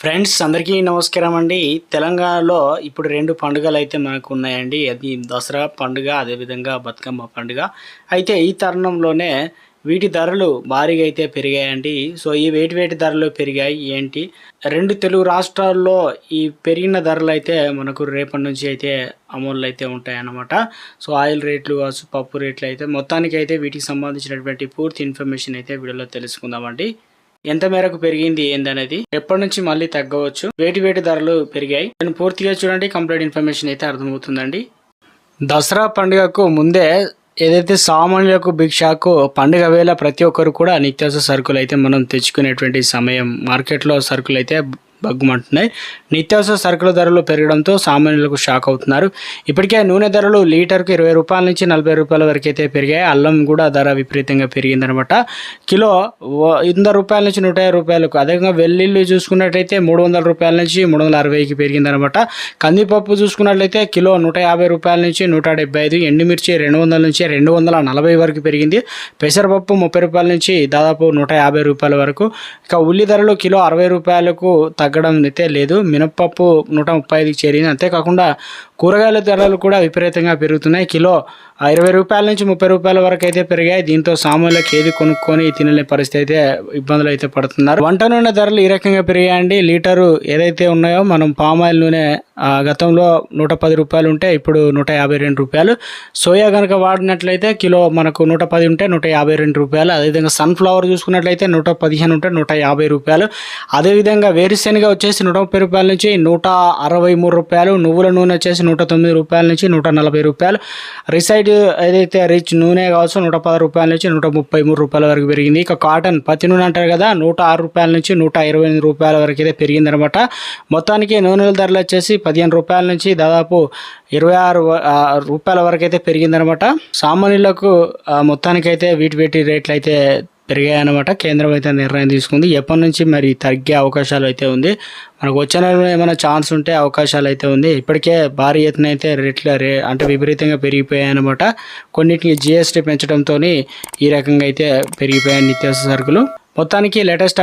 Friends అందరికీ నమస్కారం అండి. తెలంగాణలో ఇప్పుడు రెండు పండుగలు అయితే మనకు ఉన్నాయండి అది దసరా పండుగ అదేవిధంగా బతుకమ్మ పండుగ. అయితే ఈ తరుణంలోనే వీటి ధరలు భారీగా అయితే పెరిగాయండి. సో ఈ వేటి వేటి ధరలు పెరిగాయి. ఏంటి? రెండు తెలుగు రాష్ట్రాల్లో ఈ పెరిగిన ధరలు అయితే మనకు రేపటి నుంచి అయితే అమల్లో అయితే ఉంటాయన్నమాట. సో ఆయిల్ రేట్లు పప్పు రేట్లు అయితే మొత్తానికి అయితే వీటికి సంబంధించినటువంటి పూర్తి ఇన్ఫర్మేషన్ అయితే వీడియోలో తెలుసుకుందామండి. ఎంత మేరకు పెరిగింది ఏందనేది ఎప్పటి నుంచి మళ్ళీ తగ్గవచ్చు? వేటి వేటి ధరలు పెరిగాయి? నేను పూర్తిగా చూడండి కంప్లీట్ ఇన్ఫర్మేషన్ అయితే అర్థమవుతుందండి. దసరా పండుగకు ముందే ఏదైతే సామాన్యులకు భిక్షకు పండుగ వేళ ప్రతి ఒక్కరు కూడా నిత్యావసర సరుకులు అయితే మనం తెచ్చుకునేటువంటి సమయం మార్కెట్లో సరుకులు అయితే బగ్గుమంటున్నాయి నిత్యావసర సరుకుల ధరలు పెరగడంతో సామాన్యులకు షాక్ అవుతున్నారు. ఇప్పటికే నూనె ధరలు లీటర్కు ఇరవై రూపాయల నుంచి నలభై రూపాయల వరకు అయితే పెరిగాయి. అల్లం కూడా ధర విపరీతంగా పెరిగిందనమాట. కిలో వంద రూపాయల నుంచి నూట యాభై రూపాయలకు అదేవిధంగా వెల్లుల్లి చూసుకున్నట్టయితే మూడు వందల రూపాయల నుంచి మూడు వందల అరవైకి పెరిగిందనమాట. కందిపప్పు చూసుకున్నట్లయితే కిలో నూట యాభై రూపాయల నుంచి నూట డెబ్బై ఐదు ఎండుమిర్చి రెండు వందల నుంచి రెండు వందల నలభై వరకు పెరిగింది. పెసరపప్పు ముప్పై రూపాయల నుంచి దాదాపు నూట యాభై రూపాయల వరకు. ఇక ఉల్లి ధరలు కిలో అరవై రూపాయలకు తగ్గడం అయితే లేదు. మినప్పప్పు నూట ముప్పై ఐదుకి చేరింది అంతేకాకుండా కూరగాయల ధరలు కూడా విపరీతంగా పెరుగుతున్నాయి. కిలో ఇరవై రూపాయల నుంచి ముప్పై రూపాయల వరకు అయితే పెరిగాయి. దీంతో సామాన్యులకు ఏది కొనుక్కొని తినలేని పరిస్థితి అయితే ఇబ్బందులు అయితే పడుతున్నారు. వంట నూనె ధరలు ఈ రకంగా పెరిగాయండి. లీటరు ఏదైతే ఉన్నాయో మనం పామాయిల్ నూనె ఆ, గతంలో నూట పది రూపాయలు ఉంటే ఇప్పుడు నూట యాభై రెండు రూపాయలు. సోయా కనుక వాడినట్లయితే కిలో మనకు నూట పది ఉంటే నూట యాభై రెండు రూపాయలు. అదేవిధంగా సన్ఫ్లవర్ చూసుకున్నట్లయితే నూట పదిహేను ఉంటే నూట యాభై రూపాయలు. అదేవిధంగా వేరుశెనగ వచ్చేసి నూట ముప్పై రూపాయల నుంచి నూట అరవై మూడు రూపాయలు. నువ్వుల నూనె వచ్చేసి నూట తొమ్మిది రూపాయల నుంచి నూట నలభై రూపాయలు. రిసైడ్ ఏదైతే రిచ్ నూనె కావచ్చు నూట పది రూపాయల నుంచి నూట ముప్పై మూడు రూపాయల వరకు పెరిగింది. ఇక కాటన్ పత్తి నూనె అంటారు కదా నూట ఆరు రూపాయల నుంచి నూట ఇరవై ఎనిమిది రూపాయల వరకు అయితే పెరిగిందనమాట మొత్తానికి నూనెల ధరలు వచ్చేసి పదిహేను రూపాయల నుంచి దాదాపు ఇరవై ఆరు రూపాయల వరకు అయితే పెరిగిందనమాట సామాన్యులకు మొత్తానికైతే వీటి వీటి రేట్లు అయితే పెరిగాయన్నమాట. కేంద్రం అయితే నిర్ణయం తీసుకుంది. ఎప్పటి నుంచి మరి తగ్గే అవకాశాలు అయితే ఉంది. మనకు వచ్చే నెలలో ఏమైనా ఛాన్స్ ఉంటే అవకాశాలు అయితే ఉంది. ఇప్పటికే భారీ ఎత్తున అయితే రేట్ల రే అంటే విపరీతంగా పెరిగిపోయాయి అనమాట కొన్నిటికి జిఎస్టీ పెంచడంతో ఈ రకంగా అయితే పెరిగిపోయాయి నిత్యావసర సరుకులు. మొత్తానికి లేటెస్ట్